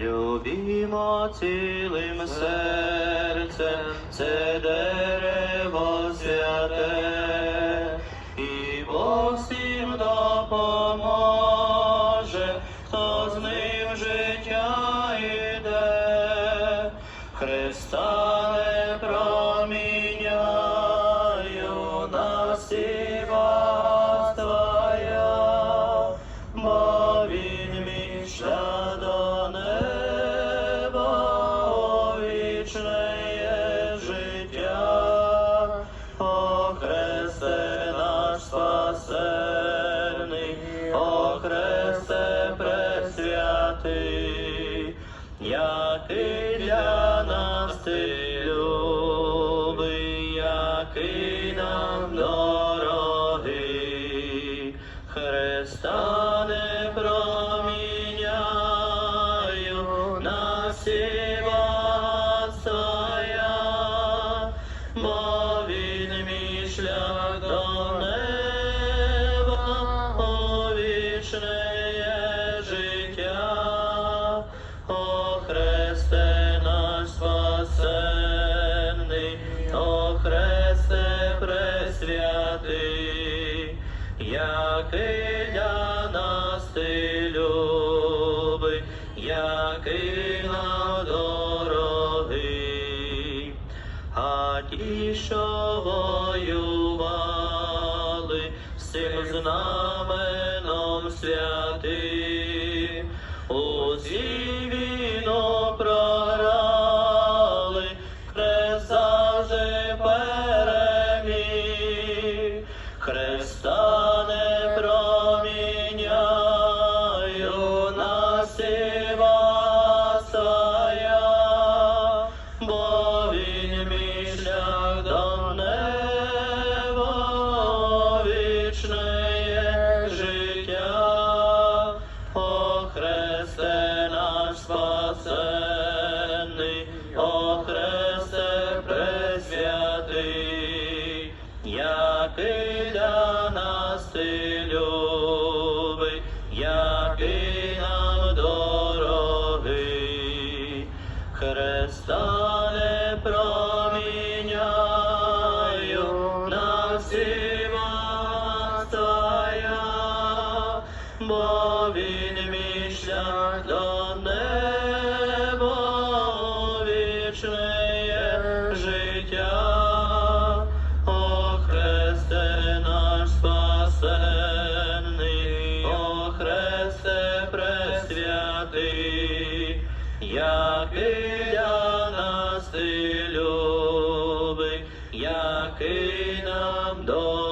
любімо цілим серцем, це дерево святе, і Бог допоможе, хто з ним життя йде, Христа о Христе пресвятий, який для нас ти любий, який нам дорогий, Христа не проміняю на всі який для нас ти любий, який нам дорогий, а ті, що воювали, цим знаменом святим, у цій війну програли, Христа же переміг, Христа Христа не проміняю на всі твоя, бо він мій життя, о Христе наш спасенний, о Христе пресвятий, який для нас любий, який нам дорогий.